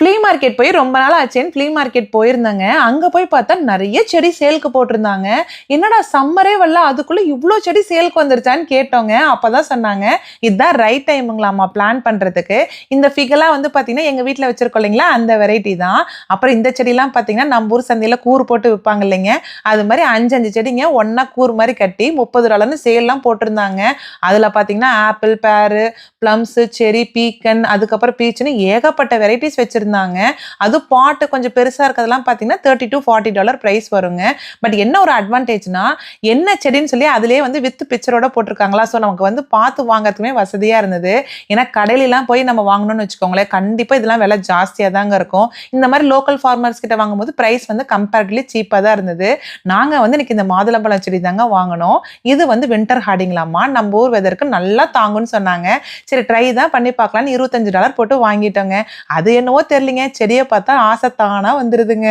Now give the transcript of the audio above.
Flea market போய் ரொம்ப நாள் ஆச்சுன்னு ஃப்ளீ மார்க்கெட் போயிருந்தாங்க. அங்கே போய் பார்த்தா நிறைய செடி சேலுக்கு போட்டிருந்தாங்க. என்னடா சம்மரே வரல அதுக்குள்ள இவ்வளோ செடி சேலுக்கு வந்துருச்சான்னு கேட்டோங்க. அப்போ தான் சொன்னாங்க இதுதான் ரைட் டைமுங்களாம்மா பிளான் பண்ணுறதுக்கு இந்த ஃபிகெல்லாம் வந்து பார்த்தீங்கன்னா எங்கள் வீட்டில் வச்சிருக்கோம் இல்லைங்களா? அந்த வெரைட்டி தான். அப்புறம் இந்த செடிலாம் பார்த்தீங்கன்னா நம்ம ஊர் சந்தையில் கூறு போட்டு விற்பாங்க இல்லைங்க. அது மாதிரி அஞ்சு அஞ்சு செடிங்க ஒன்றா கூறு மாதிரி கட்டி முப்பது ரூபாலன்னு சேல்லாம் போட்டிருந்தாங்க. அதில் பார்த்தீங்கன்னா ஆப்பிள் பேரு ப்ளம்ஸு செரி பீக்கன் அதுக்கப்புறம் பீச்சுன்னு ஏகப்பட்ட வெரைட்டிஸ் வச்சுருந்தாங்க. அது பாட்டு கொஞ்சம் பெருசாக இருக்கிறதெல்லாம் பார்த்தீங்கன்னா thirty to forty dollar price வருங்க. பட் என்ன ஒரு அட்வான்டேஜ்னா என்ன செடின்னு சொல்லி அதிலே வந்து வித்து பிக்சரோட போட்டிருக்காங்களா? ஸோ நமக்கு வந்து பார்த்து வாங்குறதுக்குமே வசதியாக இருந்தது. ஏன்னா கடையிலலாம் போய் நம்ம வாங்கணும்னு வச்சுக்கோங்களேன். கண்டிப்பாக இதெல்லாம் விலை ஜாஸ்தியாக தாங்க இருக்கும். இந்த மாதிரி லோக்கல் ஃபார்மர்ஸ் கிட்ட வாங்கும்போது ப்ரைஸ் வந்து கம்பேரிட்டிவ்லி சீப்பாக தான் இருந்தது. நாங்கள் வந்து இன்னைக்கு இந்த மாதுளம்பழம் செடி தாங்க வாங்கினோம். இது வந்து வின்டர் ஹார்டிங்லாமா நம்ம ஊர் வெதருக்கு நல்லா தாங்கும்னு சொன்னாங்க. சரி ட்ரை தான் பண்ணி பார்க்கலான்னு இருபத்தஞ்சு டாலர் போட்டு வாங்கிட்டோங்க. அது என்னவோ தெரிலிங்க செடியை பார்த்தா ஆசை தானா வந்துடுதுங்க